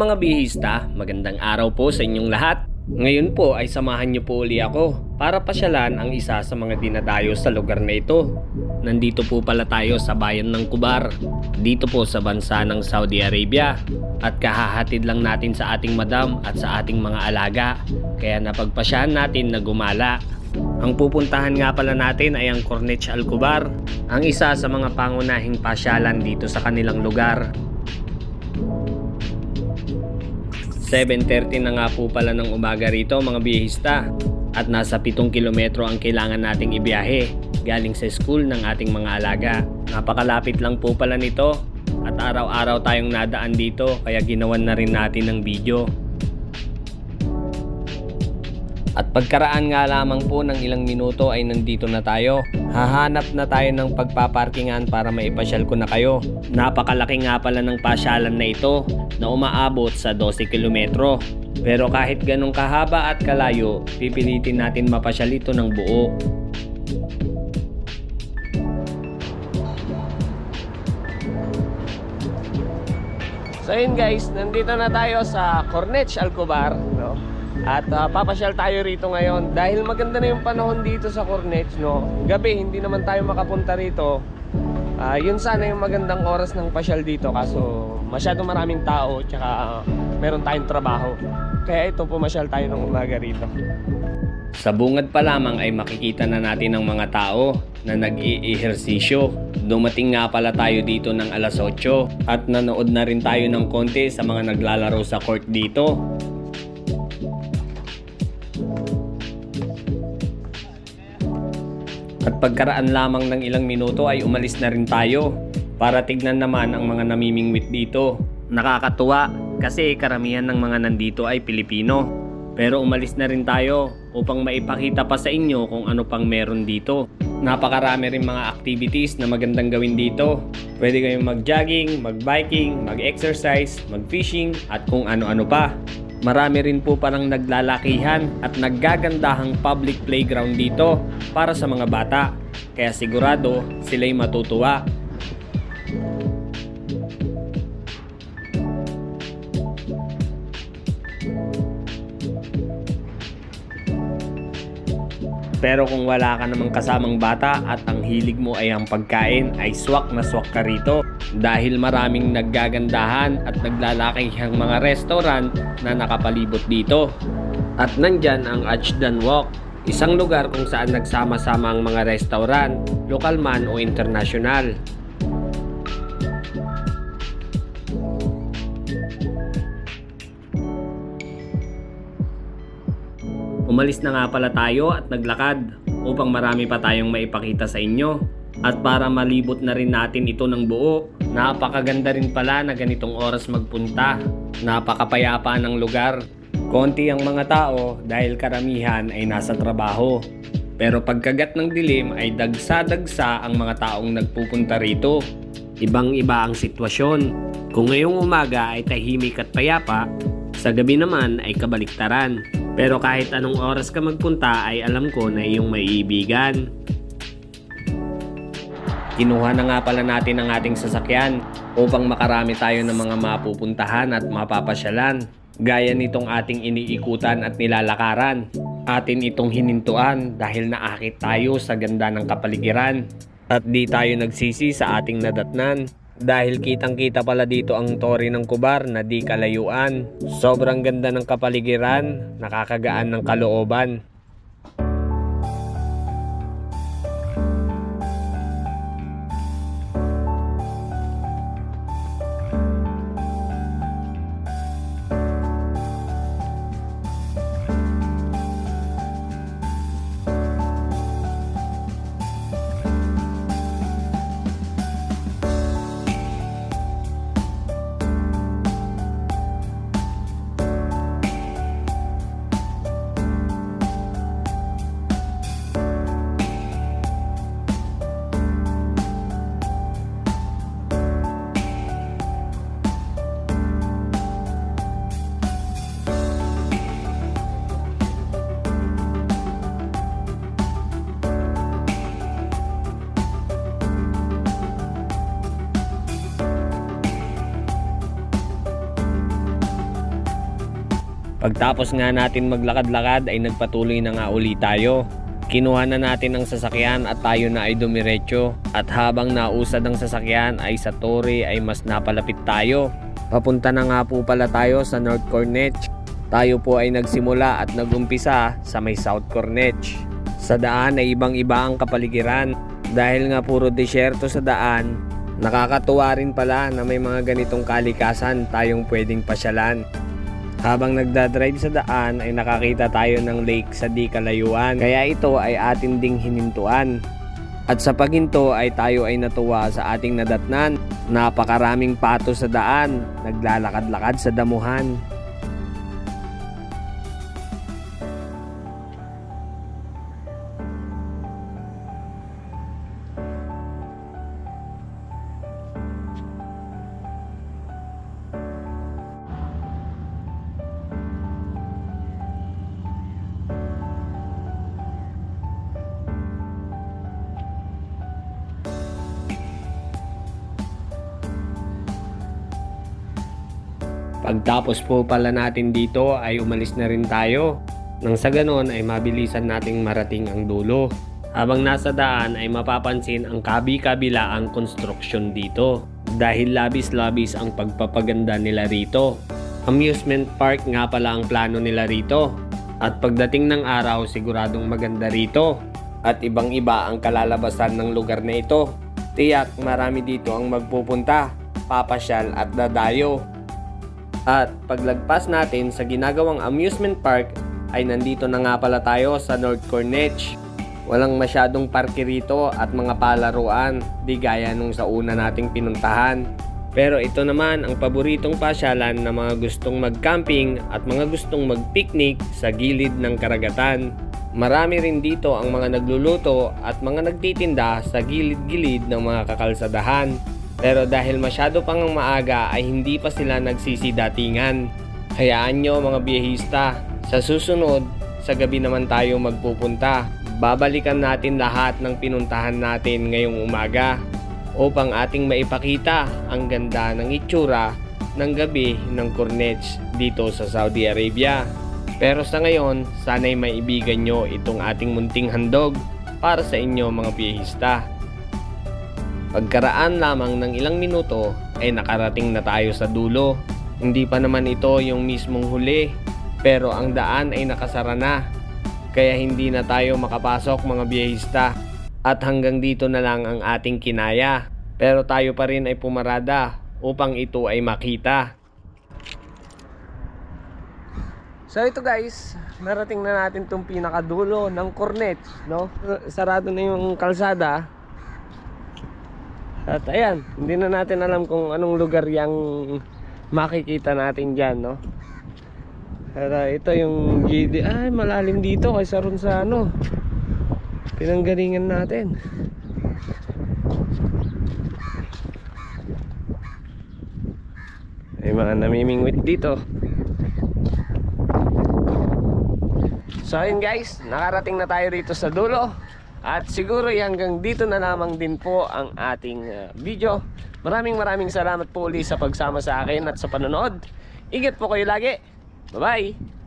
Mga bihista, magandang araw po sa inyong lahat. Ngayon po ay samahan niyo po uli ako para pasyalan ang isa sa mga dinadayo sa lugar na ito. Nandito po pala tayo sa bayan ng Kubar, dito po sa bansa ng Saudi Arabia. At kahahatid lang natin sa ating madam at sa ating mga alaga, kaya napagpasyahan natin na gumala. Ang pupuntahan nga pala natin ay ang Cornech Al Kubar, ang isa sa mga pangunahing pasyalan dito sa kanilang lugar. 7.30 na nga po pala ng umaga rito mga bihista at nasa 7 kilometro ang kailangan nating ibiyahe galing sa school ng ating mga alaga. Napakalapit lang po pala nito at araw-araw tayong nadaan dito kaya ginawan na rin natin ng video. At pagkaraan nga lamang po ng ilang minuto ay nandito na tayo. Hahanap na tayo ng pagpaparkingan para maipasyal ko na kayo. Napakalaki nga pala ng pasyalan na ito na umaabot sa 12 kilometro. Pero kahit ganong kahaba at kalayo, pipilitin natin mapasyal ito ng buo. So yun guys, nandito na tayo sa Cornech Alcobar? At ah, papasyal tayo rito ngayon dahil maganda na yung panahon dito sa Cornech, no? Gabi hindi naman tayo makapunta rito. Ah, yun sana yung magandang oras ng pasyal dito kaso masyado maraming tao tsaka ah, meron tayong trabaho. Kaya ito pumasyal tayo ng umaga rito. Sa bungad pa lamang ay makikita na natin ang mga tao na nag-i-ehersisyo. Dumating nga pala tayo dito ng alas 8 at nanood na rin tayo ng konti sa mga naglalaro sa court dito. At pagkaraan lamang ng ilang minuto ay umalis na rin tayo para tignan naman ang mga namimingwit dito. Nakakatuwa kasi karamihan ng mga nandito ay Pilipino. Pero umalis na rin tayo upang maipakita pa sa inyo kung ano pang meron dito. Napakarami rin mga activities na magandang gawin dito. Pwede kayong mag-jogging, mag-biking, mag-exercise, mag-fishing at kung ano-ano pa. Marami rin po parang naglalakihan at naggagandahang public playground dito para sa mga bata. Kaya sigurado sila'y matutuwa. Pero kung wala ka namang kasamang bata at ang hilig mo ay ang pagkain, ay swak na swak ka rito. Dahil maraming naggagandahan at naglalakihang mga restaurant na nakapalibot dito. At nandyan ang Ajdan Walk, isang lugar kung saan nagsama-sama ang mga restaurant, lokal man o internasyonal. Umalis na nga pala tayo at naglakad upang marami pa tayong maipakita sa inyo. At para malibot na rin natin ito ng buo, napakaganda rin pala na ganitong oras magpunta. Napakapayapa ng lugar. Konti ang mga tao dahil karamihan ay nasa trabaho. Pero pagkagat ng dilim ay dagsa-dagsa ang mga taong nagpupunta rito. Ibang-iba ang sitwasyon. Kung ngayong umaga ay tahimik at payapa, sa gabi naman ay kabaliktaran. Pero kahit anong oras ka magpunta ay alam ko na iyong maiibigan. Kinuha na nga pala natin ang ating sasakyan upang makarami tayo ng mga mapupuntahan at mapapasyalan. Gaya nitong ating iniikutan at nilalakaran. Atin itong hinintuan dahil naakit tayo sa ganda ng kapaligiran. At di tayo nagsisi sa ating nadatnan. Dahil kitang kita pala dito ang tori ng kubar na di kalayuan. Sobrang ganda ng kapaligiran, nakakagaan ng kalooban. Pagtapos nga natin maglakad-lakad ay nagpatuloy na nga uli tayo. Kinuha na natin ang sasakyan at tayo na ay dumiretso. At habang nausad ang sasakyan ay sa Torre ay mas napalapit tayo. Papunta na nga po pala tayo sa North Cornech. Tayo po ay nagsimula at nagumpisa sa may South Cornech. Sa daan ay ibang iba ang kapaligiran. Dahil nga puro disyerto sa daan, nakakatuwa rin pala na may mga ganitong kalikasan tayong pwedeng pasyalan. Habang nagdadrive sa daan ay nakakita tayo ng lake sa di kalayuan. Kaya ito ay atin ding hinintuan. At sa paghinto ay tayo ay natuwa sa ating nadatnan. Napakaraming pato sa daan, naglalakad-lakad sa damuhan. Pagtapos po pala natin dito ay umalis na rin tayo. Nang sa ganon ay mabilisan nating marating ang dulo. Habang nasa daan ay mapapansin ang kabi-kabila ang konstruksyon dito. Dahil labis-labis ang pagpapaganda nila rito. Amusement park nga pala ang plano nila rito. At pagdating ng araw siguradong maganda rito. At ibang iba ang kalalabasan ng lugar na ito. Tiyak marami dito ang magpupunta, papasyal at dadayo. At paglagpas natin sa ginagawang amusement park ay nandito na nga pala tayo sa North Cornech. Walang masyadong parke rito at mga palaruan, di gaya nung sa una nating pinuntahan. Pero ito naman ang paboritong pasyalan ng mga gustong mag-camping at mga gustong mag-picnic sa gilid ng karagatan. Marami rin dito ang mga nagluluto at mga nagtitinda sa gilid-gilid ng mga kakalsadahan. Pero dahil masyado pang ang maaga ay hindi pa sila nagsisidatingan. Hayaan nyo mga biyehista, sa susunod, sa gabi naman tayo magpupunta. Babalikan natin lahat ng pinuntahan natin ngayong umaga upang ating maipakita ang ganda ng itsura ng gabi ng Cornech dito sa Saudi Arabia. Pero sa ngayon, sana'y maibigan nyo itong ating munting handog para sa inyo mga biyehista. Pagkaraan lamang ng ilang minuto ay nakarating na tayo sa dulo. Hindi pa naman ito yung mismong huli, pero ang daan ay nakasara na. Kaya hindi na tayo makapasok mga biyahista. At hanggang dito na lang ang ating kinaya. Pero tayo pa rin ay pumarada upang ito ay makita. So ito guys, narating na natin tong pinakadulo ng Cornet, no? Sarado na yung kalsada. At ayan, hindi na natin alam kung anong lugar yung makikita natin dyan, no? At uh, ito yung GD. Ay, malalim dito kaysa ron sa ano. Pinanggalingan natin. May mga namimingwit dito. So ayun guys, nakarating na tayo rito sa dulo. At siguro hanggang dito na lamang din po ang ating uh, video. Maraming maraming salamat po ulit sa pagsama sa akin at sa panonood. Ingat po kayo lagi. Bye-bye!